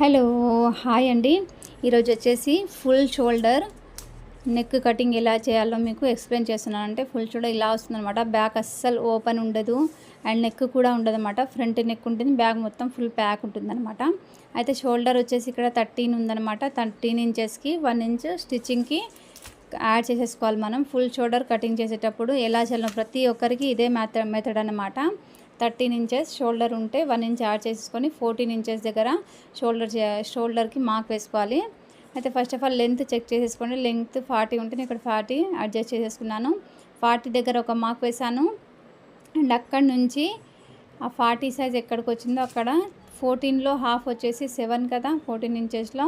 Hello hi అండి. ఈరోజు వచ్చేసి ఫుల్ షోల్డర్. నెక్ కటింగ్ ఎలా చేయాలో మీకు ఎక్స్ప్లెయిన్ చేస్తున్నాను. అంటే ఫుల్ షోల్డర్ ఇలా వస్తుందన్నమాట. బ్యాక్ అస్సలు ఓపెన్ ఉండదు. అండ్ నెక్ కూడా ఉండదన్నమాట. ఫ్రంట్ నెక్ ఉంటుంది. బ్యాక్ మొత్తం ఫుల్ ప్యాక్ ఉంటుందన్నమాట. అయితే షోల్డర్ వచ్చేసి ఇక్కడ థర్టీన్ ఉందన్నమాట. థర్టీన్ ఇంచెస్కి వన్ ఇంచ్ స్టిచ్చింగ్కి యాడ్ చేసేసుకోవాలి మనం. ఫుల్ షోల్డర్ కటింగ్ చేసేటప్పుడు ఎలా చేయాలో ప్రతి ఒక్కరికి ఇదే మెథడ్ మెథడ్ అన్నమాట. థర్టీన్ ఇంచెస్ షోల్డర్ ఉంటే వన్ ఇంచ్ యాడ్ చేసుకొని ఫోర్టీన్ ఇంచెస్ దగ్గర షోల్డర్ షోల్డర్కి మార్క్ వేసుకోవాలి. అయితే first of all length check చేసేసుకోండి. లెంత్ ఫార్టీ ఉంటే నేను ఇక్కడ ఫార్టీ అడ్జస్ట్ చేసేసుకున్నాను. ఫార్టీ దగ్గర ఒక మార్క్ వేసాను అండ్ అక్కడ నుంచి ఆ ఫార్టీ సైజ్ ఎక్కడికి వచ్చిందో అక్కడ ఫోర్టీన్లో హాఫ్ వచ్చేసి సెవెన్ కదా ఫోర్టీన్ ఇంచెస్లో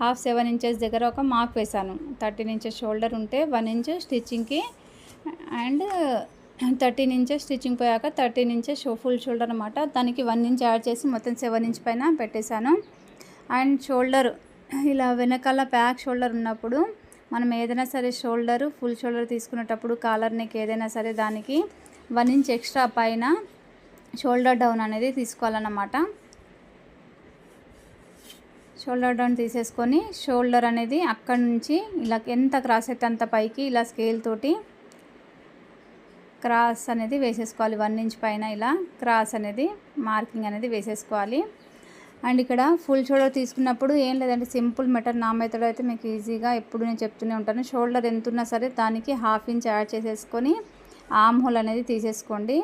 హాఫ్ సెవెన్ ఇంచెస్ దగ్గర ఒక మార్క్ వేసాను థర్టీన్ ఇంచెస్ షోల్డర్ ఉంటే వన్ ఇంచ్ స్టిచ్చింగ్కి. అండ్ థర్టీన్ ఇంచెస్ స్టిచ్చింగ్ పోయాక thirteen inches show full shoulder అనమాట దానికి వన్ ఇంచ్ యాడ్ చేసి మొత్తం సెవెన్ ఇంచ్ పైన పెట్టేశాను. అండ్ షోల్డర్ ఇలా వెనకాల ప్యాక్ షోల్డర్ ఉన్నప్పుడు మనం ఏదైనా సరే షోల్డర్ ఫుల్ షోల్డర్ తీసుకునేటప్పుడు కాలర్ నెక్ ఏదైనా సరే దానికి వన్ ఇంచ్ ఎక్స్ట్రా పైన షోల్డర్ డౌన్ అనేది తీసుకోవాలన్నమాట. షోల్డర్ డౌన్ తీసేసుకొని షోల్డర్ అనేది అక్కడి నుంచి ఇలా ఎంత క్రాస్ అయితే అంత పైకి ఇలా స్కేల్ తోటి క్రాస్ అనేది వేసేసుకోవాలి. వన్ ఇంచ్ పైన ఇలా క్రాస్ అనేది మార్కింగ్ అనేది వేసేసుకోవాలి. అండ్ ఇక్కడ ఫుల్ షోల్డర్ తీసుకున్నప్పుడు ఏం లేదంటే సింపుల్ మెటర్. నా మెథడ్ అయితే మీకు ఈజీగా ఎప్పుడు నేను చెప్తూనే ఉంటాను. షోల్డర్ ఎంత ఉన్నా సరే దానికి హాఫ్ ఇంచ్ యాడ్ చేసేసుకొని ఆమ్ హోల్ అనేది తీసేసుకోండి.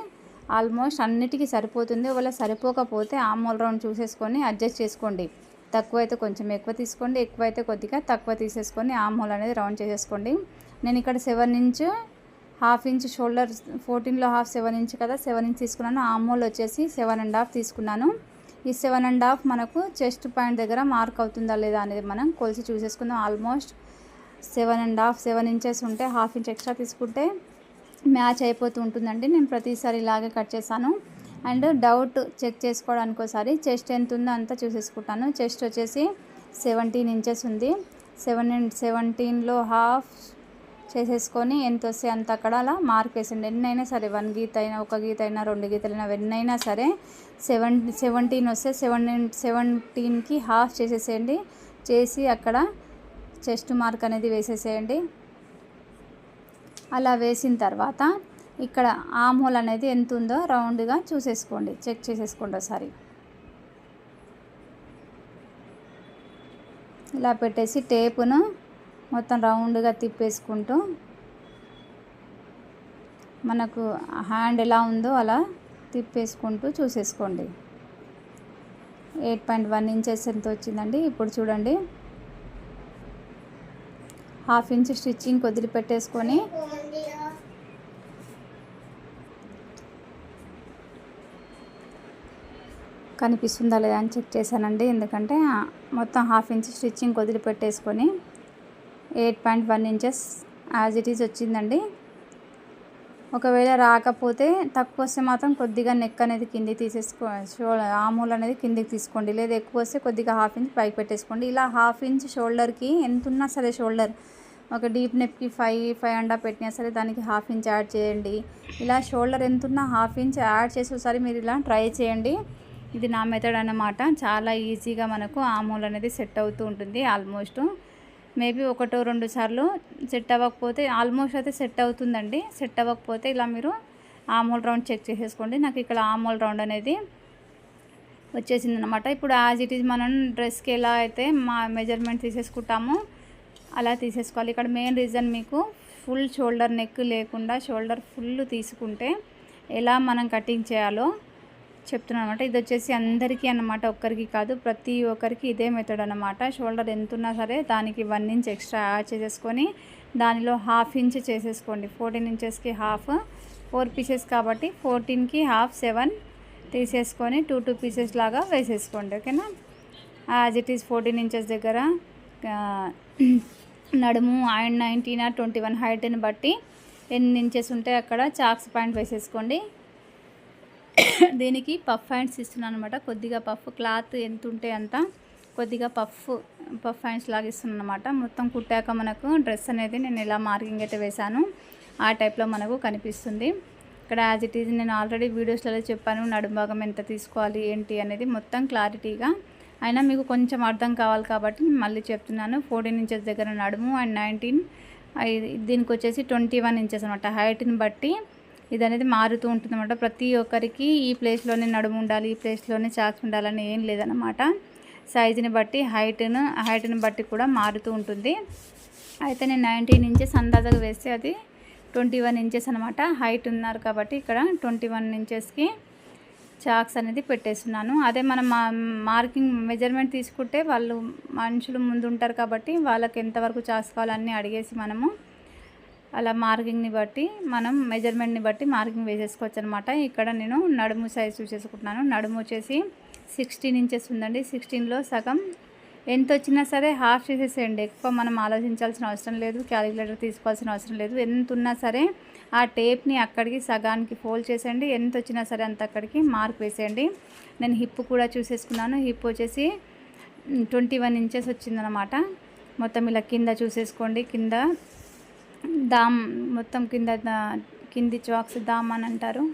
ఆల్మోస్ట్ అన్నిటికీ సరిపోతుంది. ఒకవేళ సరిపోకపోతే ఆమ్ హోల్ రౌండ్ చూసేసుకొని అడ్జస్ట్ చేసుకోండి. తక్కువ అయితే కొంచెం ఎక్కువ తీసుకోండి. ఎక్కువ అయితే కొద్దిగా తక్కువ తీసేసుకొని ఆమ్ హోల్ అనేది రౌండ్ చేసేసుకోండి. నేను ఇక్కడ seven inch half inch shoulder ఫోర్టీన్లో హాఫ్ సెవెన్ ఇంచ్ కదా సెవెన్ ఇంచ్ తీసుకున్నాను. ఆమోల్ వచ్చేసి సెవెన్ అండ్ హాఫ్ తీసుకున్నాను. ఈ సెవెన్ అండ్ హాఫ్ మనకు చెస్ట్ పాయింట్ దగ్గర మార్క్ అవుతుందా లేదా అనేది మనం కొలిసి చూసేసుకుందాం. Almost seven and half seven inches ఉంటే హాఫ్ ఇంచ్ ఎక్స్ట్రా తీసుకుంటే మ్యాచ్ అయిపోతూ ఉంటుందండి. నేను ప్రతిసారి ఇలాగే కట్ చేశాను. అండ్ డౌట్ చెక్ చేసుకోవడానికి ఒకసారి చెస్ట్ ఎంత ఉందో అంతా చూసేసుకుంటాను. చెస్ట్ వచ్చేసి సెవెంటీన్ ఇంచెస్ ఉంది. సెవెన్ సెవెంటీన్లో హాఫ్ చేసేసుకొని ఎంత వస్తే అంత అక్కడ అలా మార్క్ వేసండి. ఎన్నైనా సరే వన్ గీత అయినా ఒక గీత అయినా రెండు గీతలైనా ఎన్నైనా సరే సెవెన్ సెవెంటీన్ వస్తే సెవెన్ సెవెంటీన్కి హాఫ్ చేసేసేయండి. చేసి అక్కడ చెస్ట్ మార్క్ అనేది వేసేసేయండి. అలా వేసిన తర్వాత ఇక్కడ ఆమ్ హోల్ అనేది ఎంత ఉందో రౌండ్గా చూసేసుకోండి. చెక్ చేసేసుకోండి ఒకసారి. ఇలా పెట్టేసి టేపును మొత్తం రౌండ్గా తిప్పేసుకుంటూ మనకు హ్యాండ్ ఎలా ఉందో అలా తిప్పేసుకుంటూ చూసేసుకోండి. ఎయిట్ పాయింట్ వన్ ఇంచెస్ ఎంత వచ్చిందండి? ఇప్పుడు చూడండి. హాఫ్ ఇంచ్ స్టిచ్చింగ్ వదిలిపెట్టేసుకొని కనిపిస్తుందా లేదా అని చెక్ చేశానండి. ఎందుకంటే మొత్తం half inch stitching వదిలిపెట్టేసుకొని eight point one inches as it is వచ్చిందండి. ఒకవేళ రాకపోతే తక్కువ వస్తే మాత్రం కొద్దిగా నెక్ అనేది కిందికి తీసేసుకో షోల్డర్ ఆమూల్ అనేది కిందికి తీసుకోండి. లేదా ఎక్కువ వస్తే కొద్దిగా హాఫ్ ఇంచ్ పైకి పెట్టేసుకోండి. ఇలా హాఫ్ ఇంచ్ షోల్డర్కి ఎంత ఉన్నా సరే షోల్డర్ ఒక డీప్ నెప్కి ఫైవ్ ఫైవ్ అండా పెట్టినా సరే దానికి హాఫ్ ఇంచ్ యాడ్ చేయండి. ఇలా షోల్డర్ ఎంత ఉన్నా హాఫ్ ఇంచ్ యాడ్ చేసి ఒకసారి మీరు ఇలా ట్రై చేయండి. ఇది నా మెథడ్ అన్నమాట. చాలా ఈజీగా మనకు ఆమూల్ అనేది సెట్ అవుతూ ఉంటుంది. ఆల్మోస్ట్ మేబీ ఒకటో రెండు సార్లు సెట్ అవ్వకపోతే ఆల్మోస్ట్ అయితే సెట్ అవుతుందండి. సెట్ అవ్వకపోతే ఇలా మీరు ఆమోల్ రౌండ్ చెక్ చేసేసుకోండి. నాకు ఇక్కడ ఆమోల్ రౌండ్ అనేది వచ్చేసింది అనమాట ఇప్పుడు యాజ్ ఇట్ ఈజ్ మనం డ్రెస్కి ఎలా అయితే మా మెజర్మెంట్ తీసేసుకుంటామో అలా తీసేసుకోవాలి. ఇక్కడ మెయిన్ రీజన్ మీకు ఫుల్ షోల్డర్ నెక్ లేకుండా షోల్డర్ ఫుల్ తీసుకుంటే ఎలా మనం కటింగ్ చేయాలో చెప్తున్నాను అనమాట ఇది వచ్చేసి అందరికీ అన్నమాట ఒక్కరికి కాదు ప్రతి ఒక్కరికి ఇదే మెథడ్ అనమాట షోల్డర్ ఎంత ఉన్నా సరే దానికి వన్ ఇంచ్ ఎక్స్ట్రా యాడ్ చేసేసుకొని దానిలో హాఫ్ ఇంచ్ చేసేసుకోండి. ఫోర్టీన్ ఇంచెస్కి హాఫ్ ఫోర్ పీసెస్ కాబట్టి ఫోర్టీన్కి హాఫ్ సెవెన్ తీసేసుకొని టూ టూ పీసెస్ లాగా వేసేసుకోండి ఓకేనా? As it is fourteen inches దగ్గర నడుము and nineteen or twenty one హైట్ని బట్టి ఎన్ని ఇంచెస్ ఉంటే అక్కడ చాక్స్ పాయింట్ వేసేసుకోండి. దీనికి పఫ్ హ్యాండ్స్ ఇస్తున్నాను అనమాట కొద్దిగా పఫ్ క్లాత్ ఎంత ఉంటే అంత కొద్దిగా పఫ్ పఫ్ హ్యాండ్స్ లాగా ఇస్తున్నాను అనమాట మొత్తం కుట్టాక మనకు డ్రెస్ అనేది నేను ఎలా మార్కింగ్ అయితే వేశాను ఆ టైప్లో మనకు కనిపిస్తుంది. ఇక్కడ యాజ్ ఇట్ ఈజ్ నేను ఆల్రెడీ వీడియోస్లలో చెప్పాను నడుము భాగం ఎంత తీసుకోవాలి ఏంటి అనేది మొత్తం క్లారిటీగా. అయినా మీకు కొంచెం అర్థం కావాలి కాబట్టి మళ్ళీ చెప్తున్నాను. ఫోర్టీన్ ఇంచెస్ దగ్గర నడుము అండ్ నైన్టీన్ దీనికి వచ్చేసి ట్వంటీ వన్ ఇంచెస్ అనమాట హైట్ని బట్టి ఇది అనేది మారుతూ ఉంటుంది అనమాట ప్రతి ఒక్కరికి ఈ ప్లేస్లోనే నడుము ఉండాలి ఈ ప్లేస్లోనే చాక్స్ ఉండాలని ఏం లేదనమాట సైజుని బట్టి హైట్ను హైట్ని బట్టి కూడా మారుతూ ఉంటుంది. అయితే నేను నైన్టీన్ ఇంచెస్ అందాజగా వేస్తే అది ట్వంటీ వన్ ఇంచెస్ అనమాట హైట్ ఉన్నారు కాబట్టి ఇక్కడ ట్వంటీ వన్ ఇంచెస్కి చాక్స్ అనేది పెట్టేస్తున్నాను. అదే మనం మార్కింగ్ మెజర్మెంట్ తీసుకుంటే వాళ్ళు మనుషులు ముందు ఉంటారు కాబట్టి వాళ్ళకి ఎంతవరకు చాక్స్ కావాలన్నీ అడిగేసి మనము అలా మార్కింగ్ని బట్టి మనం మెజర్మెంట్ని బట్టి మార్కింగ్ వేసేసుకోవచ్చు అనమాట ఇక్కడ నేను నడుము సైజ్ చూసేసుకుంటున్నాను. నడుము వచ్చేసి సిక్స్టీన్ ఇంచెస్ ఉందండి. సిక్స్టీన్లో సగం ఎంత వచ్చినా సరే హాఫ్ చేసేసేయండి. ఎక్కువ మనం ఆలోచించాల్సిన అవసరం లేదు. క్యాలిక్యులేటర్ తీసుకోవాల్సిన అవసరం లేదు. ఎంత ఉన్నా సరే ఆ టేప్ని అక్కడికి సగానికి ఫోల్డ్ చేసేయండి. ఎంత వచ్చినా సరే అంత అక్కడికి మార్క్ వేసేయండి. నేను హిప్ కూడా చూసేసుకున్నాను. హిప్ వచ్చేసి ట్వంటీ వన్ ఇంచెస్ వచ్చిందనమాట. మొత్తం ఇలా కింద చూసేసుకోండి. కింద దామ్ మొత్తం కింద కింది చాక్స్ దామ్ అని అంటారు.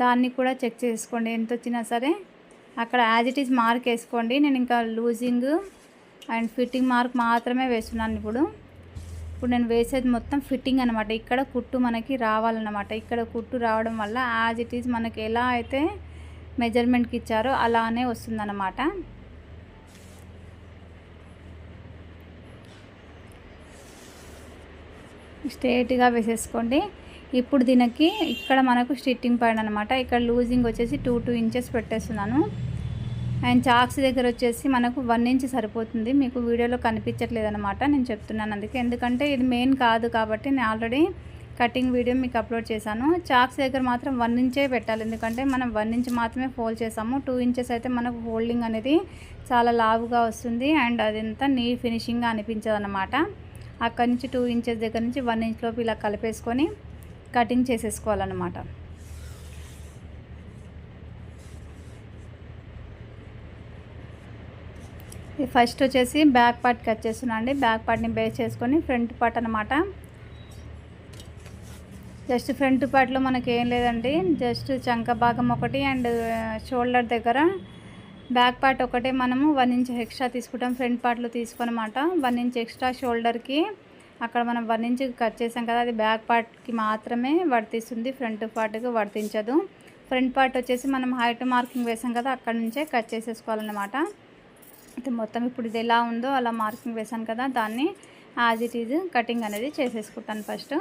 దాన్ని కూడా చెక్ చేసుకోండి ఎంత వచ్చినా సరే. అక్కడ యాజ్ ఇట్ ఈస్ మార్క్ వేసుకోండి. నేను ఇంకా లూజింగ్ అండ్ ఫిట్టింగ్ మార్క్ మాత్రమే వేస్తున్నాను ఇప్పుడు. ఇప్పుడు నేను వేసేది మొత్తం ఫిట్టింగ్ అనమాట ఇక్కడ కుట్టు మనకి రావాలన్నమాట. ఇక్కడ కుట్టు రావడం వల్ల యాజ్ ఇట్ ఈస్ మనకి ఎలా అయితే మెజర్మెంట్కి ఇచ్చారో అలానే వస్తుందన్నమాట. స్ట్రేట్గా వేసేసుకోండి. ఇప్పుడు దీనికి ఇక్కడ మనకు స్టిట్టింగ్ పాయింట్ అనమాట ఇక్కడ లూజింగ్ వచ్చేసి టూ టూ ఇంచెస్ పెట్టేస్తున్నాను. అండ్ చాక్స్ దగ్గర వచ్చేసి మనకు వన్ ఇంచ్ సరిపోతుంది. మీకు వీడియోలో కనిపించట్లేదు అనమాట నేను చెప్తున్నాను అందుకే. ఎందుకంటే ఇది మెయిన్ కాదు కాబట్టి నేను ఆల్రెడీ కటింగ్ వీడియో మీకు అప్లోడ్ చేశాను. చాక్స్ దగ్గర మాత్రం వన్ ఇంచే పెట్టాలి. ఎందుకంటే మనం వన్ ఇంచ్ మాత్రమే ఫోల్డ్ చేసాము టూ ఇంచెస్ అయితే మనకు ఫోల్డింగ్ అనేది చాలా లావుగా వస్తుంది. అండ్ అదంతా నీ ఫినిషింగ్గా అనిపించదు అనమాట అక్కడి నుంచి టూ ఇంచెస్ దగ్గర నుంచి వన్ ఇంచ్ లోపు ఇలా కలిపేసుకొని కటింగ్ చేసేసుకోవాలన్నమాట. ఫస్ట్ వచ్చేసి బ్యాక్ పార్ట్ కట్ చేస్తున్నా అండి. బ్యాక్ పార్ట్ని బేస్ చేసుకొని ఫ్రంట్ పార్ట్ అనమాట జస్ట్ ఫ్రంట్ పార్ట్లో మనకి ఏం లేదండి. జస్ట్ చంక భాగం ఒకటి అండ్ షోల్డర్ దగ్గర బ్యాక్ పార్ట్ ఒకటే మనము వన్ ఇంచ్ ఎక్స్ట్రా తీసుకుంటాం ఫ్రంట్ పార్ట్లో తీసుకోనమాట. వన్ ఇంచ్ ఎక్స్ట్రా షోల్డర్కి అక్కడ మనం వన్ ఇంచ్ కట్ చేసాం కదా అది బ్యాక్ పార్ట్కి మాత్రమే వర్తిస్తుంది ఫ్రంట్ పార్ట్కి వర్తించదు. ఫ్రంట్ పార్ట్ వచ్చేసి మనం హైట్ మార్కింగ్ వేసాం కదా అక్కడ నుంచే కట్ చేసేసుకోవాలన్నమాట. అయితే మొత్తం ఇప్పుడు ఇది ఎలా ఉందో అలా మార్కింగ్ వేసాను కదా దాన్ని యాజ్ ఇట్ ఈజ్ కటింగ్ అనేది చేసేసుకుంటాను ఫస్ట్.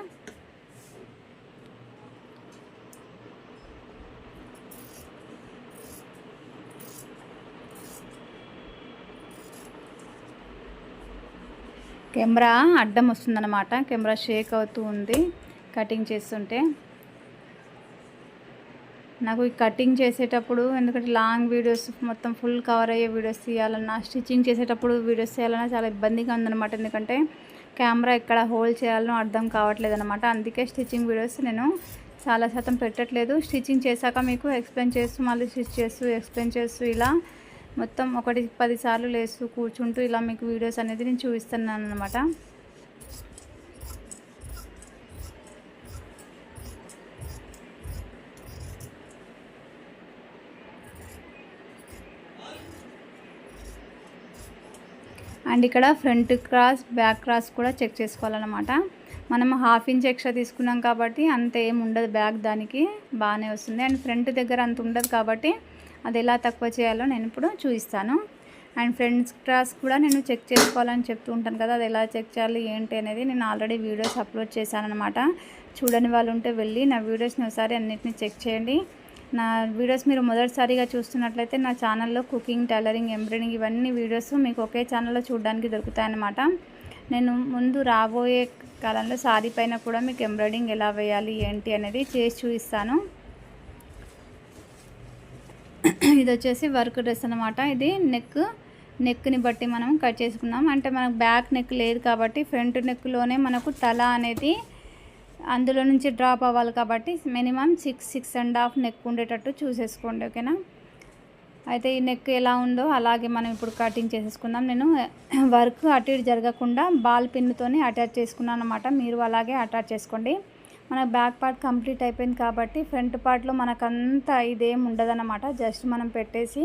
కెమెరా అడ్డం వస్తుందన్నమాట. కెమెరా షేక్ అవుతూ ఉంది. కటింగ్ చేస్తుంటే. నాకు ఈ కటింగ్ చేసేటప్పుడు ఎందుకంటే లాంగ్ వీడియోస్ మొత్తం ఫుల్ కవర్ అయ్యే వీడియోస్ తీయాలన్నా స్టిచ్చింగ్ చేసేటప్పుడు వీడియోస్ తీయాలన్నా చాలా ఇబ్బందిగా ఉందన్నమాట. ఎందుకంటే కెమెరా ఎక్కడ హోల్డ్ చేయాలనో అర్థం కావట్లేదు అనమాట అందుకే స్టిచ్చింగ్ వీడియోస్ నేను చాలా శాతం పెట్టట్లేదు. స్టిచ్చింగ్ చేశాక మీకు ఎక్స్ప్లెయిన్ చేస్తూ మళ్ళీ స్టిచ్ చేస్తూ ఎక్స్ప్లెయిన్ చేస్తూ ఇలా మొత్తం ఒకటి పదిసార్లు లేస్తూ కూర్చుంటూ ఇలా మీకు వీడియోస్ అనేది నేను చూపిస్తున్నాను అనమాట అండ్ ఇక్కడ ఫ్రంట్ క్రాస్ బ్యాక్ క్రాస్ కూడా చెక్ చేసుకోవాలన్నమాట. మనం హాఫ్ ఇంచ్ ఎక్స్ట్రా తీసుకున్నాం కాబట్టి అంత ఏమి ఉండదు బ్యాక్ దానికి బాగానే వస్తుంది. అండ్ ఫ్రంట్ దగ్గర అంత ఉండదు కాబట్టి అది ఎలా తక్కువ చేయాలో నేను ఇప్పుడు చూపిస్తాను. అండ్ ఫ్రెండ్స్ క్రాస్ కూడా నేను చెక్ చేసుకోవాలని చెప్తూ ఉంటాను కదా అది ఎలా చెక్ చేయాలి ఏంటి అనేది నేను ఆల్రెడీ వీడియోస్ అప్లోడ్ చేశాను అనమాట చూడని వాళ్ళు ఉంటే వెళ్ళి నా వీడియోస్ని ఒకసారి అన్నిటిని చెక్ చేయండి. నా వీడియోస్ మీరు మొదటిసారిగా చూస్తున్నట్లయితే నా ఛానల్లో కుకింగ్ టైలరింగ్ ఎంబ్రాయిడింగ్ ఇవన్నీ వీడియోస్ మీకు ఒకే ఛానల్లో చూడడానికి దొరుకుతాయన్నమాట. నేను ముందు రాబోయే కాలంలో సారీ పైన కూడా మీకు ఎంబ్రాయిడింగ్ ఎలా వేయాలి ఏంటి అనేది చేసి చూపిస్తాను. ఇది వచ్చేసి వర్క్ డ్రెస్ అనమాట ఇది నెక్ నెక్ని బట్టి మనం కట్ చేసుకున్నాం. అంటే మనకు బ్యాక్ నెక్ లేదు కాబట్టి ఫ్రంట్ నెక్లోనే మనకు తల అనేది అందులో నుంచి డ్రాప్ అవ్వాలి కాబట్టి minimum six six and half neck ఉండేటట్టు చూసేసుకోండి ఓకేనా? అయితే ఈ నెక్ ఎలా ఉందో అలాగే మనం ఇప్పుడు కటింగ్ చేసేసుకుందాం. నేను వర్క్ అటు ఇటు జరగకుండా బాల్ పిన్నుతోని అటాచ్ చేసుకున్నాను అనమాట మీరు అలాగే అటాచ్ చేసుకోండి. మన బ్యాక్ పార్ట్ కంప్లీట్ అయిపోయింది కాబట్టి ఫ్రంట్ పార్ట్లో మనకంతా ఇదేం ఉండదన్నమాట. జస్ట్ మనం పెట్టేసి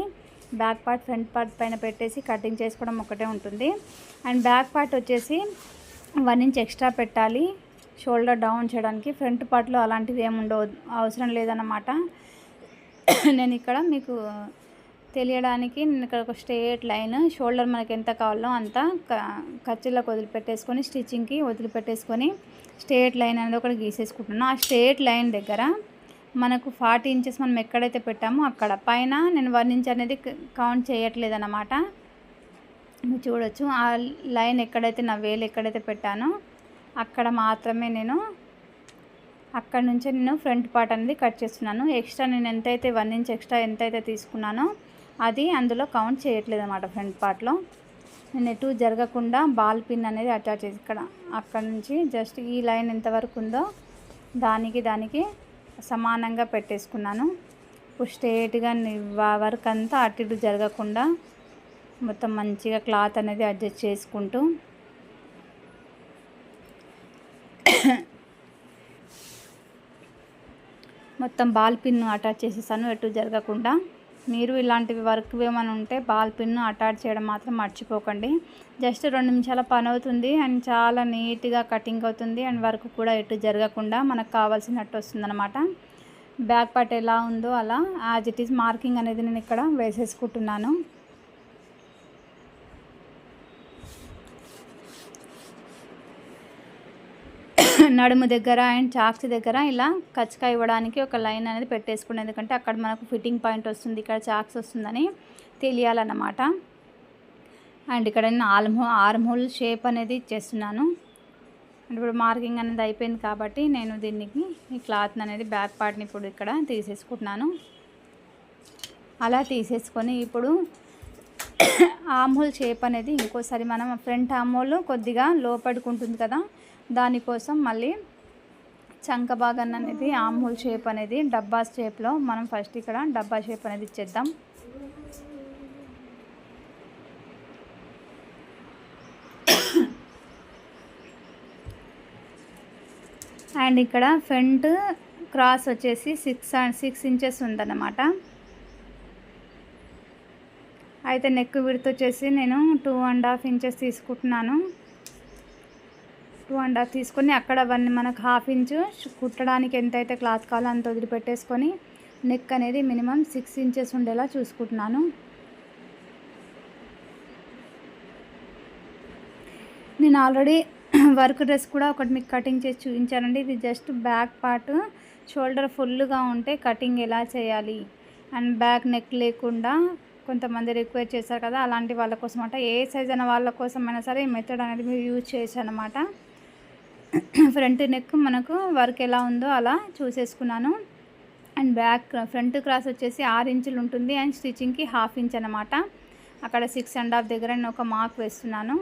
బ్యాక్ పార్ట్ ఫ్రంట్ పార్ట్ పైన పెట్టేసి కటింగ్ చేసుకోవడం ఒకటే ఉంటుంది. అండ్ బ్యాక్ పార్ట్ వచ్చేసి వన్ ఇంచ్ ఎక్స్ట్రా పెట్టాలి. షోల్డర్ డౌన్ చేయడానికి ఫ్రంట్ పార్ట్లో అలాంటివి ఏమి ఉండవు అవసరం లేదన్నమాట. నేను ఇక్కడ మీకు తెలియడానికి నేను ఇక్కడ ఒక స్ట్రేట్ లైన్ షోల్డర్ మనకి ఎంత కావాలో అంత ఖర్చులకు వదిలిపెట్టేసుకొని స్టిచ్చింగ్కి వదిలిపెట్టేసుకొని స్ట్రేట్ లైన్ అనేది ఒకటి గీసేసుకుంటున్నాను. ఆ స్ట్రేట్ లైన్ దగ్గర మనకు ఫార్టీ ఇంచెస్ మనం ఎక్కడైతే పెట్టామో అక్కడ. పైన నేను వన్ ఇంచ్ అనేది కౌంట్ చేయట్లేదు అనమాట మీరు చూడొచ్చు. ఆ లైన్ ఎక్కడైతే నా వేలు ఎక్కడైతే పెట్టానో అక్కడ మాత్రమే నేను అక్కడ నుంచి నేను ఫ్రంట్ పార్ట్ అనేది కట్ చేస్తున్నాను. ఎక్స్ట్రా నేను ఎంతైతే వన్ ఇంచ్ ఎక్స్ట్రా ఎంతైతే తీసుకున్నానో అది అందులో కౌంట్ చేయట్లేదు అనమాట ఫ్రంట్ పార్ట్లో. నేను ఎటు జరగకుండా బాల్ పిన్ అనేది అటాచ్ చేసి ఇక్కడ అక్కడ నుంచి జస్ట్ ఈ లైన్ ఎంతవరకు ఉందో దానికి దానికి సమానంగా పెట్టేసుకున్నాను. ఇప్పుడు స్ట్రేట్గా వర్క్ అంతా అటు ఇటు జరగకుండా మొత్తం మంచిగా క్లాత్ అనేది అడ్జస్ట్ చేసుకుంటూ మొత్తం బాల్ పిన్ అటాచ్ చేసేసాను. ఎటు జరగకుండా మీరు ఇలాంటివి వర్క్ ఏమైనా ఉంటే బాల్ పిన్ను అటాచ్ చేయడం మాత్రం మర్చిపోకండి. జస్ట్ రెండు నిమిషాల పని అవుతుంది అండ్ చాలా నీట్గా కటింగ్ అవుతుంది అండ్ వర్క్ కూడా ఎటు జరగకుండా మనకు కావాల్సినట్టు వస్తుందన్నమాట. బ్యాక్ పార్ట్ ఎలా ఉందో అలా యాజ్ ఇట్ ఈస్ మార్కింగ్ అనేది నేను ఇక్కడ వేసేసుకుంటున్నాను. నడుము దగ్గర అండ్ చాక్స్ దగ్గర ఇలా కచ్చకా ఇవ్వడానికి ఒక లైన్ అనేది పెట్టేసుకున్నాను ఎందుకంటే అక్కడ మనకు ఫిట్టింగ్ పాయింట్ వస్తుంది ఇక్కడ చాక్స్ వస్తుందని తెలియాలన్నమాట. అండ్ ఇక్కడ నేను ఆల్మో ఆర్మ్ షేప్ అనేది ఇచ్చేస్తున్నాను. అండ్ ఇప్పుడు మార్కింగ్ అనేది అయిపోయింది కాబట్టి నేను దీనికి ఈ క్లాత్ అనేది బ్యాక్ పార్ట్ని ఇప్పుడు ఇక్కడ తీసేసుకుంటున్నాను. అలా తీసేసుకొని ఇప్పుడు ఆమ్హోల్ షేప్ అనేది ఇంకోసారి మనం ఫ్రంట్ ఆమ్హోల్ కొద్దిగా లోపడుకుంటుంది కదా దానికోసం మళ్ళీ చంక భాగాన్ని అనేది ఆమ్హోల్ షేప్ అనేది డబ్బా షేప్లో మనం ఫస్ట్ ఇక్కడ డబ్బా షేప్ అనేది ఇచ్చేద్దాం. అండ్ ఇక్కడ ఫ్రంట్ క్రాస్ వచ్చేసి సిక్స్ అండ్ సిక్స్ ఇంచెస్ ఉందన్నమాట. అయితే నెక్ విడత వచ్చేసి నేను టూ అండ్ హాఫ్ ఇంచెస్ తీసుకుంటున్నాను. టూ అండ్ హాఫ్ తీసుకొని అక్కడ అవన్నీ మనకు హాఫ్ ఇంచు కుట్టడానికి ఎంతైతే క్లాత్ కావాలో అంత వదిలిపెట్టేసుకొని నెక్ అనేది మినిమం సిక్స్ ఇంచెస్ ఉండేలా చూసుకుంటున్నాను. నేను ఆల్రెడీ వర్క్ డ్రెస్ కూడా ఒకటి మీకు కటింగ్ చేసి చూపించానండి. ఇది జస్ట్ బ్యాక్ పార్ట్ షోల్డర్ ఫుల్గా ఉంటే కటింగ్ ఎలా చేయాలి? అండ్ బ్యాక్ నెక్ లేకుండా కొంతమంది రిక్వెస్ట్ చేశారు కదా అలాంటి వాళ్ళ కోసం అంట ఏ సైజ్ అయిన వాళ్ళ కోసం అయినా సరే ఈ మెథడ్ అనేది మీరు యూజ్ చేయొచ్చు అనమాట ఫ్రంట్ నెక్ మనకు వర్క్ ఎలా ఉందో అలా చూసేసుకున్నాను. అండ్ బ్యాక్ ఫ్రంట్ క్రాస్ వచ్చేసి ఆరు ఇంచులు ఉంటుంది. అండ్ స్టిచ్చింగ్కి హాఫ్ ఇంచ్ అనమాట అక్కడ సిక్స్ అండ్ హాఫ్ దగ్గర నేను ఒక మార్క్ వేస్తున్నాను.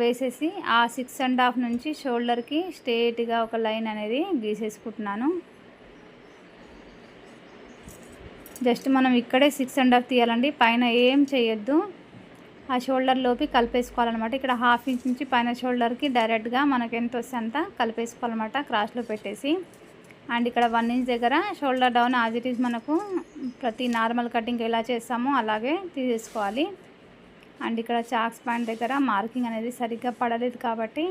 వేసేసి ఆ సిక్స్ అండ్ హాఫ్ నుంచి షోల్డర్కి స్ట్రేట్గా ఒక లైన్ అనేది గీసేసుకుంటున్నాను. జస్ట్ మనం ఇక్కడే సిక్స్ అండ్ హాఫ్ తీయాలండి. పైన ఏం చేయొద్దు. ఆ షోల్డర్ లోపి కలిపేసుకోవాలన్నమాట. ఇక్కడ హాఫ్ ఇంచ్ నుంచి పైన షోల్డర్కి డైరెక్ట్గా మనకు ఎంత వస్తే అంత కలిపేసుకోవాలన్నమాట క్రాస్లో పెట్టేసి. అండ్ ఇక్కడ వన్ ఇంచ్ దగ్గర shoulder down as it is మనకు ప్రతి నార్మల్ కటింగ్ ఎలా చేస్తామో అలాగే తీసేసుకోవాలి. అండ్ ఇక్కడ చాక్స్ పాయింట్ దగ్గర మార్కింగ్ అనేది సరిగ్గా పడలేదు కాబట్టి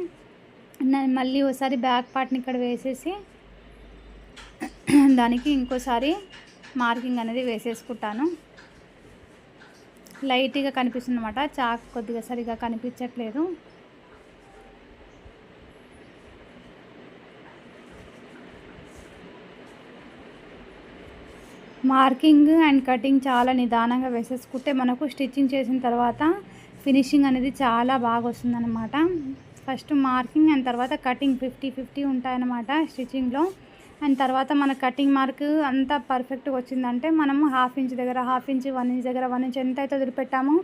నేను మళ్ళీ ఒకసారి బ్యాక్ పార్ట్ని ఇక్కడ వేసేసి దానికి ఇంకోసారి మార్కింగ్ అనేది వేసేసుకుంటాను. లైట్గా కనిపిస్తుంది అనమాట చాక్ కొద్దిగా సరిగా కనిపించట్లేదు. మార్కింగ్ అండ్ కటింగ్ చాలా నిదానంగా వేసేసుకుంటే మనకు స్టిచ్చింగ్ చేసిన తర్వాత ఫినిషింగ్ అనేది చాలా బాగా వస్తుందన్నమాట. ఫస్ట్ మార్కింగ్ అండ్ తర్వాత కటింగ్ ఫిఫ్టీ ఫిఫ్టీ ఉంటాయన్నమాట స్టిచ్చింగ్లో. అండ్ తర్వాత మన కటింగ్ మార్క్ అంతా పర్ఫెక్ట్గా వచ్చిందంటే మనము హాఫ్ ఇంచ్ దగ్గర హాఫ్ ఇంచ్ వన్ ఇంచ్ దగ్గర వన్ ఇంచ్ ఎంత అయితే వదిలిపెట్టామో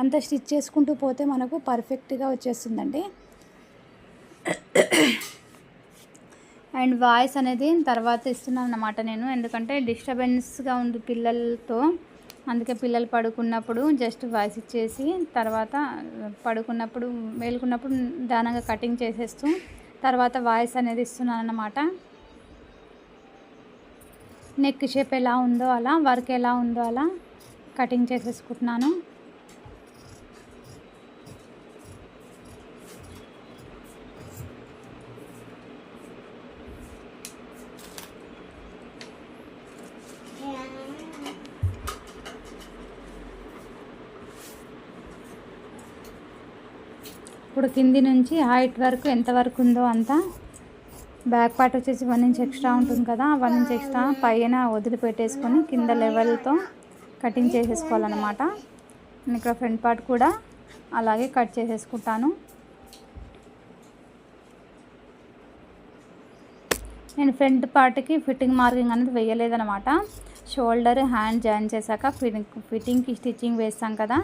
అంత స్టిచ్ చేసుకుంటూ పోతే మనకు పర్ఫెక్ట్గా వచ్చేస్తుందండి. అండ్ వాయిస్ అనేది తర్వాత ఇస్తున్నాను అన్నమాట నేను ఎందుకంటే డిస్టర్బెన్స్గా ఉంది పిల్లలతో. అందుకే పిల్లలు పడుకున్నప్పుడు జస్ట్ వాయిస్ ఇచ్చేసి తర్వాత పడుకున్నప్పుడు మేలుకున్నప్పుడు దానంగా కటింగ్ చేసేస్తూ తర్వాత వాయిస్ అనేది ఇస్తున్నాను అన్నమాట. నెక్ షేప్ ఎలా ఉందో అలా వర్క్ ఎలా ఉందో అలా కటింగ్ చేసేసుకుంటున్నాను. ఇప్పుడు కింది నుంచి హైట్ వరకు ఎంత వరకు ఉందో అంతా బ్యాక్ పార్ట్ వచ్చేసి వన్ ఇంచ్ ఎక్స్ట్రా ఉంటుంది కదా వన్ ఇంచ్ ఎక్స్ట్రా పైన వదిలిపెట్టేసుకొని కింద లెవెల్తో కటింగ్ చేసేసుకోవాలన్నమాట. నేను ఇక్కడ ఫ్రంట్ పార్ట్ కూడా అలాగే కట్ చేసేసుకుంటాను. నేను ఫ్రంట్ పార్ట్కి ఫిట్టింగ్ మార్కింగ్ అనేది వేయలేదనమాట షోల్డర్ హ్యాండ్ జాయిన్ చేశాక ఫిట్టింగ్ ఫిట్టింగ్కి స్టిచ్చింగ్ వేస్తాం కదా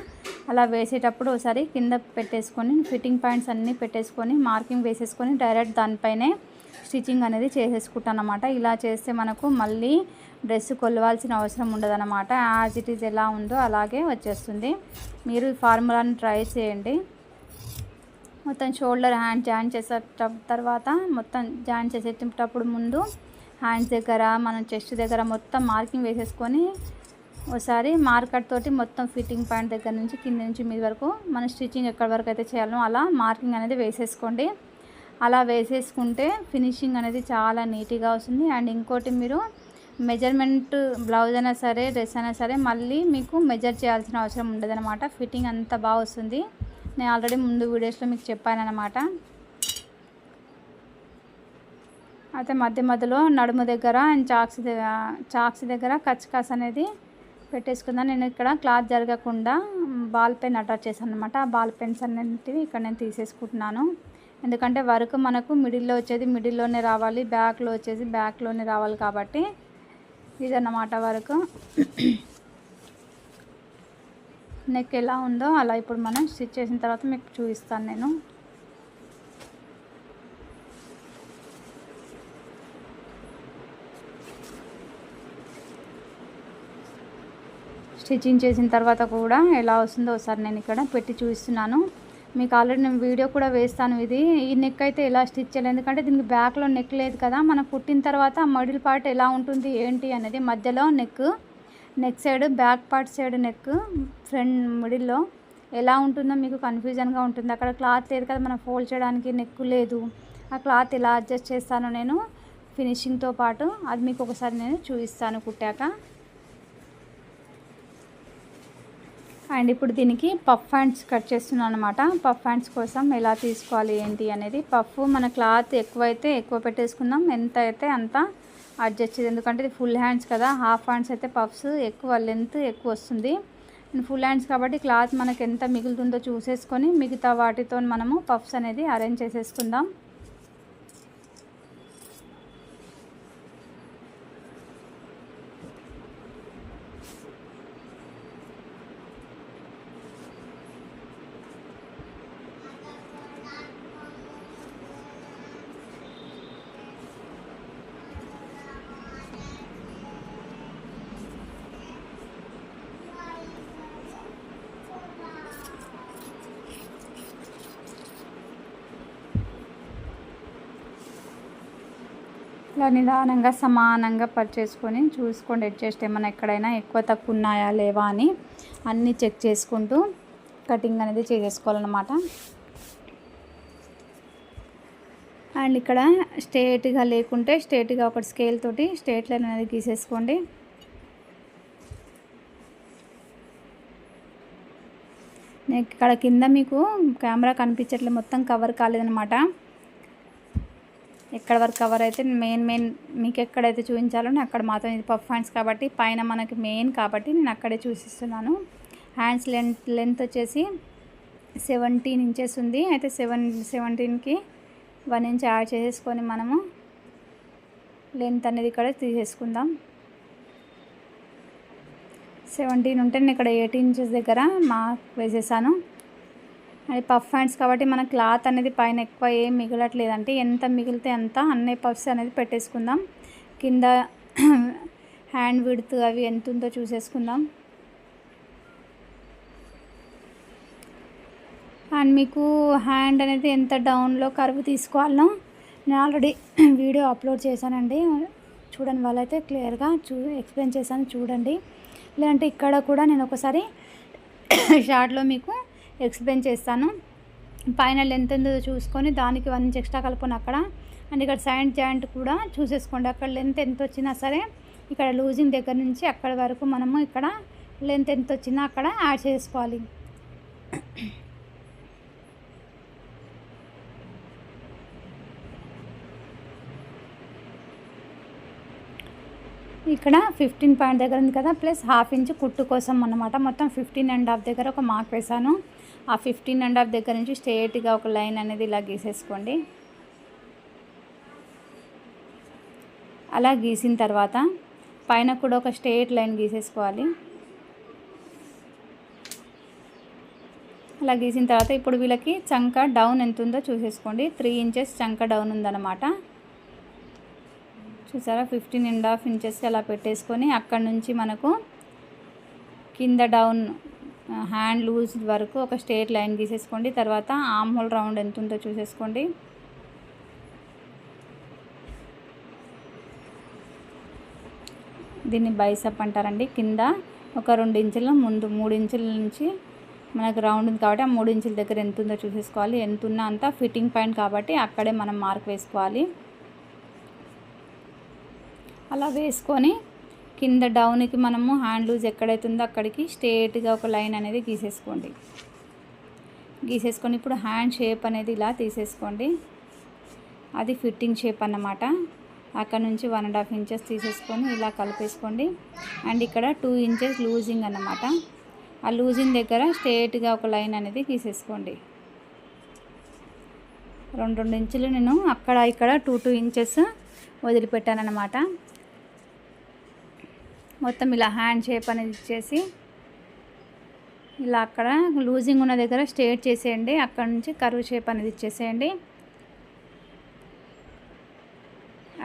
అలా వేసేటప్పుడు ఒకసారి కింద పెట్టేసుకొని ఫిట్టింగ్ పాయింట్స్ అన్నీ పెట్టేసుకొని మార్కింగ్ వేసేసుకొని డైరెక్ట్ దానిపైనే స్టిచ్చింగ్ అనేది చేసేసుకుంటాను అనమాట ఇలా చేస్తే మనకు మళ్ళీ డ్రెస్ కొలవాల్సిన అవసరం ఉండదన్నమాట. యాజ్ ఇట్ ఈజ్ ఎలా ఉందో అలాగే వచ్చేస్తుంది. మీరు ఈ ఫార్ములాని ట్రై చేయండి. మొత్తం షోల్డర్ హ్యాండ్ జాయిన్ చేసే తర్వాత మొత్తం జాయిన్ చేసేటప్పుడు ముందు హ్యాండ్స్ దగ్గర మనం చెస్ట్ దగ్గర మొత్తం మార్కింగ్ వేసేసుకొని ఒకసారి మార్కర్ తోటి మొత్తం ఫిట్టింగ్ పాయింట్ దగ్గర నుంచి కింద నుంచి మీద వరకు మనం స్టిచ్చింగ్ ఎక్కడి వరకు అయితే చేయాలో అలా మార్కింగ్ అనేది వేసేసుకోండి. అలా వేసేసుకుంటే ఫినిషింగ్ అనేది చాలా నీట్గా వస్తుంది. అండ్ ఇంకోటి మీరు మెజర్మెంట్ బ్లౌజ్ అయినా సరే డ్రెస్ అయినా సరే మళ్ళీ మీకు మెజర్ చేయాల్సిన అవసరం ఉండదన్నమాట. ఫిట్టింగ్ అంత బాగా వస్తుంది. నేను ఆల్రెడీ ముందు వీడియోస్లో మీకు చెప్పాను అనమాట అయితే మధ్య మధ్యలో నడుము దగ్గర అండ్ చాక్స్ దగ్గర చాక్స్ దగ్గర కచ్చకాస్ అనేది పెట్టేసుకుందాం. నేను ఇక్కడ క్లాత్ జరగకుండా బాల్ పెన్ అటాచ్ చేశాను అనమాట ఆ బాల్ పెన్స్ అన్నింటివి ఇక్కడ నేను తీసేసుకుంటున్నాను. ఎందుకంటే వర్క్ మనకు మిడిల్లో వచ్చేది మిడిల్లోనే రావాలి బ్యాక్లో వచ్చేసి బ్యాక్లోనే రావాలి కాబట్టి ఇదన్నమాట వర్క్. నెక్ ఎలా ఉందో అలా ఇప్పుడు మనం స్టిచ్ చేసిన తర్వాత మీకు చూపిస్తాను నేను. స్టిచ్చింగ్ చేసిన తర్వాత కూడా ఎలా వస్తుందో ఒకసారి నేను ఇక్కడ పెట్టి చూపిస్తున్నాను. మీకు ఆల్రెడీ నేను వీడియో కూడా వేస్తాను ఇది. ఈ నెక్ అయితే ఎలా స్టిచ్ చేయాలి. ఎందుకంటే దీనికి బ్యాక్లో నెక్ లేదు కదా. మనం కుట్టిన తర్వాత మడిల్ పార్ట్ ఎలా ఉంటుంది ఏంటి అనేది మధ్యలో neck neck side back part side neck front మిడిల్లో ఎలా ఉంటుందో మీకు కన్ఫ్యూజన్గా ఉంటుంది. అక్కడ క్లాత్ లేదు కదా మనం ఫోల్డ్ చేయడానికి నెక్ లేదు. ఆ క్లాత్ ఎలా అడ్జస్ట్ చేస్తానో నేను ఫినిషింగ్తో పాటు అది మీకు ఒకసారి నేను చూపిస్తాను కుట్టాక. అండ్ ఇప్పుడు దీనికి పఫ్ హ్యాండ్స్ కట్ చేస్తున్నాను అనమాట పఫ్ హ్యాండ్స్ కోసం ఎలా తీసుకోవాలి ఏంటి అనేది పఫ్ మన క్లాత్ ఎక్కువైతే ఎక్కువ పెట్టేసుకుందాం. ఎంత అయితే అంత అడ్జస్ట్ చేసి ఎందుకంటే ఇది ఫుల్ హ్యాండ్స్ కదా. హాఫ్ హ్యాండ్స్ అయితే పఫ్స్ ఎక్కువ లెంత్ ఎక్కువ వస్తుంది. ఫుల్ హ్యాండ్స్ కాబట్టి క్లాత్ మనకు ఎంత మిగులుతుందో చూసేసుకొని మిగతా వాటితో మనము పఫ్స్ అనేది అరేంజ్ చేసేసుకుందాం. ఇలా నిదానంగా సమానంగా పర్చేసుకొని చూసుకోండి. అడ్జస్ట్ ఏమైనా ఎక్కడైనా ఎక్కువ తక్కువ ఉన్నాయా లేవా అని అన్నీ చెక్ చేసుకుంటూ కటింగ్ అనేది చేసేసుకోవాలన్నమాట. అండ్ ఇక్కడ స్ట్రేట్గా లేకుంటే స్ట్రేట్గా ఒకటి స్కేల్ తోటి స్ట్రేట్ లైన్ అనేది గీసేసుకోండి. ఇక్కడ కింద మీకు కెమెరా కనిపించట్లేదు మొత్తం కవర్ కాలేదనమాట ఎక్కడ వరకు కవర్ అయితే మెయిన్ మెయిన్ మీకు ఎక్కడైతే చూపించాలో అక్కడ మాత్రం ఇది పఫ్ హ్యాండ్స్ కాబట్టి పైన మనకి మెయిన్ కాబట్టి నేను అక్కడే చూసిస్తున్నాను. హ్యాండ్స్ లెంత్ లెంత్ వచ్చేసి సెవెంటీన్ ఇంచెస్ ఉంది. అయితే సెవెన్ సెవెంటీన్కి వన్ ఇంచ్ యాడ్ చేసేసుకొని మనము లెంత్ అనేది ఇక్కడ తీసేసుకుందాం. సెవెంటీన్ ఉంటే నేను ఇక్కడ ఎయిటీన్ ఇంచెస్ దగ్గర మార్క్ వేసేసాను. అది పఫ్ హ్యాండ్స్ కాబట్టి మన క్లాత్ అనేది పైన ఎక్కువ ఏం మిగలట్లేదంటే ఎంత మిగిలితే అంత అన్ని పఫ్స్ అనేది పెట్టేసుకుందాం. కింద హ్యాండ్ విడుతు అవి ఎంత ఉందో చూసేసుకుందాం. అండ్ మీకు హ్యాండ్ అనేది ఎంత డౌన్లో కరువు తీసుకోవాలనో నేను ఆల్రెడీ వీడియో అప్లోడ్ చేశానండి. చూడని వాళ్ళైతే క్లియర్గా చూ ఎక్స్ప్లెయిన్ చేశాను చూడండి. లేదంటే ఇక్కడ కూడా నేను ఒకసారి షార్ట్లో మీకు ఎక్స్ప్లెయిన్ చేస్తాను. పైన లెంత్ ఎంతో చూసుకొని దానికి వన్ ఇంచ్ ఎక్స్ట్రా కలుపుకొని అక్కడ అండ్ ఇక్కడ సైడ్ జాయింట్ కూడా చూసేసుకోండి. అక్కడ లెంత్ ఎంత వచ్చినా సరే ఇక్కడ లూజింగ్ దగ్గర నుంచి అక్కడ వరకు మనము ఇక్కడ లెంత్ ఎంత వచ్చినా అక్కడ యాడ్ చేసుకోవాలి. ఇక్కడ ఫిఫ్టీన్ పాయింట్ దగ్గర ఉంది కదా ప్లస్ హాఫ్ ఇంచ్ కుట్టు కోసం అన్నమాట. మొత్తం ఫిఫ్టీన్ అండ్ హాఫ్ దగ్గర ఒక మార్క్ వేసాను ఆ ఫిఫ్టీన్ అండ్ హాఫ్ దగ్గర నుంచి స్ట్రేట్గా ఒక లైన్ అనేది ఇలా గీసేసుకోండి. అలా గీసిన తర్వాత పైన కూడా ఒక స్ట్రేట్ లైన్ గీసేసుకోవాలి. అలా గీసిన తర్వాత ఇప్పుడు వీళ్ళకి చంక డౌన్ ఎంత ఉందో చూసేసుకోండి. త్రీ ఇంచెస్ చంక డౌన్ ఉందన్నమాట. చూసారా? ఫిఫ్టీన్ అండ్ హాఫ్ ఇంచెస్ అలా పెట్టేసుకొని అక్కడ నుంచి మనకు కింద డౌన్ హ్యాండ్ లూజ్ వరకు ఒక స్ట్రేట్ లైన్ గీసేసుకోండి. తర్వాత ఆమ్ హోల్ రౌండ్ ఎంత ఉందో చూసేసుకోండి. దీన్ని బైసప్ అంటారండి. కింద ఒక రెండు ఇంచుల ముందు మూడు ఇంచుల నుంచి మనకు రౌండ్ ఉంది కాబట్టి ఆ మూడు ఇంచుల దగ్గర ఎంత ఉందో చూసేసుకోవాలి. ఎంత ఉన్నా అంతా ఫిట్టింగ్ పాయింట్ కాబట్టి అక్కడే మనం మార్క్ వేసుకోవాలి. అలా వేసుకొని కింద డౌన్కి మనము హ్యాండ్ లూజ్ ఎక్కడైతే ఉందో అక్కడికి స్ట్రేట్గా ఒక లైన్ అనేది గీసేసుకోండి. గీసేసుకొని ఇప్పుడు హ్యాండ్ షేప్ అనేది ఇలా తీసేసుకోండి. అది ఫిట్టింగ్ షేప్ అన్నమాట. అక్కడ నుంచి వన్ అండ్ హాఫ్ ఇంచెస్ తీసేసుకొని ఇలా కలిపేసుకోండి. అండ్ ఇక్కడ టూ ఇంచెస్ లూజింగ్ అన్నమాట. ఆ లూజింగ్ దగ్గర స్ట్రేట్గా ఒక లైన్ అనేది గీసేసుకోండి. రెండు రెండు ఇంచులు నేను అక్కడ ఇక్కడ టూ టూ ఇంచెస్ వదిలిపెట్టాను అనమాట మొత్తం ఇలా హ్యాండ్ షేప్ అనేది ఇచ్చేసి ఇలా అక్కడ లూజింగ్ ఉన్న దగ్గర స్ట్రేట్ చేసేయండి. అక్కడ నుంచి కరువు షేప్ అనేది ఇచ్చేసేయండి.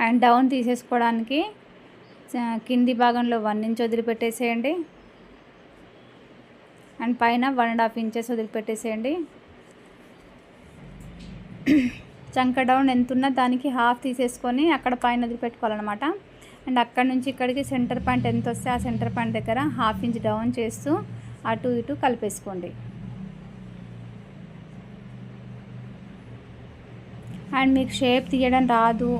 అండ్ డౌన్ తీసేసుకోవడానికి కింది భాగంలో వన్ ఇంచ్ వదిలిపెట్టేసేయండి. అండ్ పైన వన్ అండ్ హాఫ్ ఇంచెస్ వదిలిపెట్టేసేయండి. చంక డౌన్ ఎంత ఉన్నా దానికి హాఫ్ తీసేసుకొని అక్కడ పైన వదిలిపెట్టుకోవాలన్నమాట. అండ్ అక్కడ నుంచి ఇక్కడికి సెంటర్ పాయింట్ ఎంత వస్తే ఆ సెంటర్ పాయింట్ దగ్గర హాఫ్ ఇంచ్ డౌన్ చేస్తూ అటు ఇటు కలిపేసుకోండి. అండ్ మీకు షేప్ తీయడం రాదు.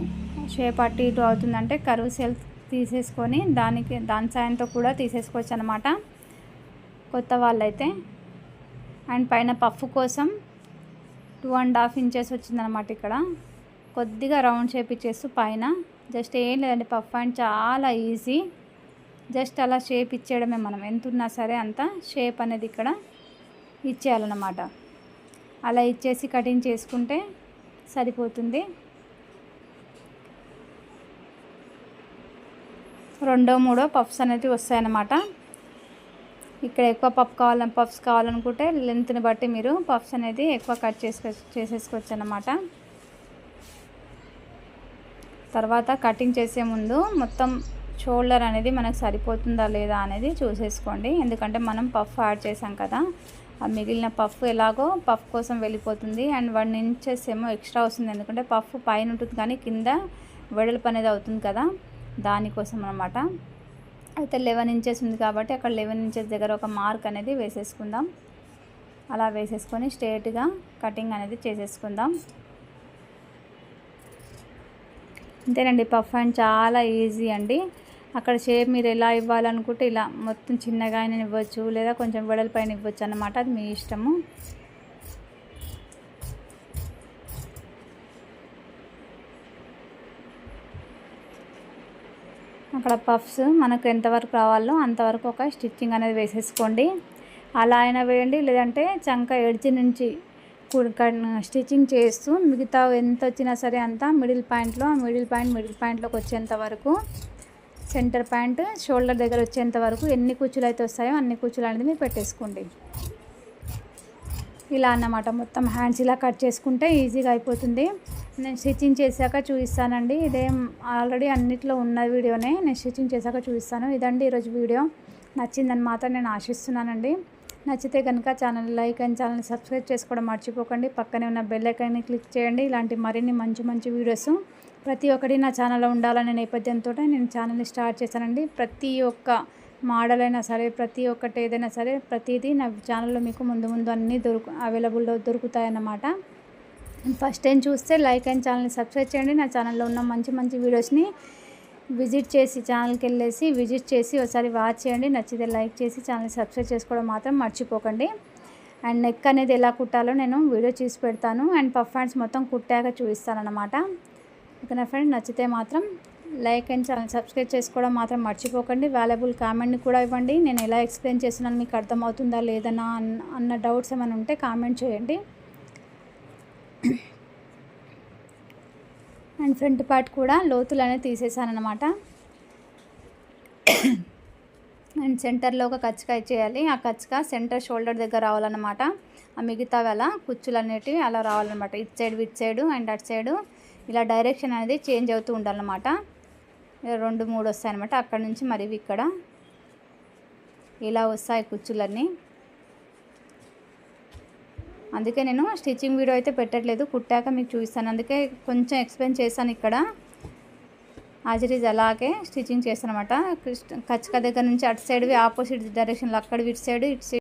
షేప్ అటు ఇటు అవుతుందంటే కరువు సెల్ తీసేసుకొని దానికి దాని సాయంతో కూడా తీసేసుకోవచ్చు అనమాట కొత్త వాళ్ళైతే. అండ్ పైన పఫ్ కోసం టూ అండ్ హాఫ్ ఇంచెస్ వచ్చిందనమాట ఇక్కడ. కొద్దిగా రౌండ్ షేప్ ఇచ్చేస్తూ పైన జస్ట్ ఏం లేదండి పఫ్ అండ్ చాలా ఈజీ. జస్ట్ అలా షేప్ ఇచ్చేయడమే మనం. ఎంత ఉన్నా సరే అంత షేప్ అనేది ఇక్కడ ఇచ్చేయాలన్నమాట. అలా ఇచ్చేసి కటింగ్ చేసుకుంటే సరిపోతుంది. రెండో మూడో పఫ్స్ అనేది వస్తాయన్నమాట. ఇక్కడ ఎక్కువ పఫ్ కావాలని పఫ్స్ కావాలనుకుంటే లెంత్ని బట్టి మీరు పఫ్స్ అనేది ఎక్కువ కట్ చేసుకో చేసేసుకోవచ్చు అన్నమాట తర్వాత కటింగ్ చేసే ముందు మొత్తం షోల్డర్ అనేది మనకు సరిపోతుందా లేదా అనేది చూసేసుకోండి. ఎందుకంటే మనం పఫ్ యాడ్ చేసాం కదా ఆ మిగిలిన పఫ్ ఎలాగో పఫ్ కోసం వెళ్ళిపోతుంది. అండ్ వన్ ఇంచెస్ ఏమో ఎక్స్ట్రా వస్తుంది. ఎందుకంటే పఫ్ పైన ఉంటుంది కానీ కింద వెడల్పు అనేది అవుతుంది కదా దానికోసం అనమాట అయితే లెవెన్ ఇంచెస్ ఉంది కాబట్టి అక్కడ లెవెన్ ఇంచెస్ దగ్గర ఒక మార్క్ అనేది వేసేసుకుందాం. అలా వేసేసుకొని స్ట్రేట్గా కటింగ్ అనేది చేసేసుకుందాం. అంతేనండి. పఫ్ అండ్ చాలా ఈజీ అండి. అక్కడ షేప్ మీరు ఎలా ఇవ్వాలనుకుంటే ఇలా మొత్తం చిన్నగా అయినా ఇవ్వచ్చు లేదా కొంచెం వెడల్పైన ఇవ్వచ్చు అన్నమాట. అది మీ ఇష్టము. అక్కడ పఫ్స్ మనకు ఎంతవరకు రావాలో అంతవరకు ఒక స్టిచ్చింగ్ అనేది వేసేసుకోండి. అలా అయినా వేయండి లేదంటే చంక ఎడ్జ్ నుంచి స్టిచ్చింగ్ చేస్తూ మిగతా ఎంత వచ్చినా సరే అంతా మిడిల్ పాయింట్లో మిడిల్ పాయింట్ మిడిల్ పాయింట్లోకి వచ్చేంత వరకు సెంటర్ పాయింట్ షోల్డర్ దగ్గర వచ్చేంత వరకు ఎన్ని కుచ్చులు అయితే వస్తాయో అన్ని కుచ్చులు అనేది మీరు పెట్టేసుకోండి. ఇలా అన్నమాట. మొత్తం హ్యాండ్స్ ఇలా కట్ చేసుకుంటే ఈజీగా అయిపోతుంది. నేను స్టిచ్చింగ్ చేశాక చూపిస్తానండి. ఇదేం ఆల్రెడీ అన్నిట్లో ఉన్న వీడియోనే నేను స్టిచ్చింగ్ చేశాక చూపిస్తాను. ఇదండి ఈరోజు వీడియో. నచ్చిందని మాత్రం నేను ఆశిస్తున్నానండి. నచ్చితే కనుక ఛానల్ లైక్ అండ్ ఛానల్ని సబ్స్క్రైబ్ చేసుకోవడం మర్చిపోకండి. పక్కనే ఉన్న బెల్ ఐకాన్ని క్లిక్ చేయండి. ఇలాంటి మరిన్ని మంచి మంచి వీడియోస్ ప్రతి ఒక్కటి నా ఛానల్లో ఉండాలనే నేపథ్యంతో నేను ఛానల్ని స్టార్ట్ చేశానండి. ప్రతి ఒక్క మోడల్ అయినా సరే ప్రతి ఒక్కటి ఏదైనా సరే ప్రతిదీ నా ఛానల్లో మీకు ముందు ముందు అన్నీ దొరుకు అవైలబుల్లో దొరుకుతాయన్నమాట. ఫస్ట్ టైం చూస్తే లైక్ అండ్ ఛానల్ని సబ్స్క్రైబ్ చేయండి. నా ఛానల్లో ఉన్న మంచి మంచి వీడియోస్ని విజిట్ చేసి ఛానల్కి వెళ్ళేసి విజిట్ చేసి ఒకసారి వాచ్ చేయండి. నచ్చితే లైక్ చేసి ఛానల్ని సబ్స్క్రైబ్ చేసుకోవడం మాత్రం మర్చిపోకండి. అండ్ నెక్ అనేది ఎలా కుట్టాలో నేను వీడియో చూసి పెడతాను. అండ్ పఫ్ హ్యాండ్స్ మొత్తం కుట్టాక చూపిస్తాను ఓకేనా ఫ్రెండ్ నచ్చితే మాత్రం లైక్ అండ్ ఛానల్ సబ్స్క్రైబ్ చేసుకోవడం మాత్రం మర్చిపోకండి. వాల్యుబుల్ కామెంట్ని కూడా ఇవ్వండి. నేను ఎలా ఎక్స్ప్లెయిన్ చేస్తున్నాను మీకు అర్థమవుతుందా లేదన్నా అన్న అన్న డౌట్స్ ఏమైనా ఉంటే కామెంట్ చేయండి. అండ్ ఫ్రంట్ పార్ట్ కూడా లోతులు తీసేసానమాట అండ్ సెంటర్లో ఒక కచ్చకాయ చేయాలి ఆ కచ్చక సెంటర్ షోల్డర్ దగ్గర రావాలన్నమాట. ఆ మిగతావి అలా కుచ్చులు అనేటివి అలా రావాలన్నమాట. ఇటు సైడ్ ఇటు సైడు అండ్ అటు సైడు ఇలా డైరెక్షన్ అనేది చేంజ్ అవుతూ ఉండాలన్నమాట. రెండు మూడు వస్తాయి అనమాట అక్కడ నుంచి మరి ఇక్కడ ఇలా వస్తాయి కుచ్చులన్నీ. అందుకే నేను స్టిచ్చింగ్ వీడియో అయితే పెట్టట్లేదు కుట్టాక మీకు చూపిస్తాను. అందుకే కొంచెం ఎక్స్ప్లెయిన్ చేశాను ఇక్కడ. ఆజరీజ్ అలాగే స్టిచ్చింగ్ చేస్తానమాట అనమాట కచ్చక దగ్గర నుంచి అటు సైడ్వి ఆపోజిట్ డైరెక్షన్లో అక్కడ ఇటు సైడ్ ఇటు సైడ్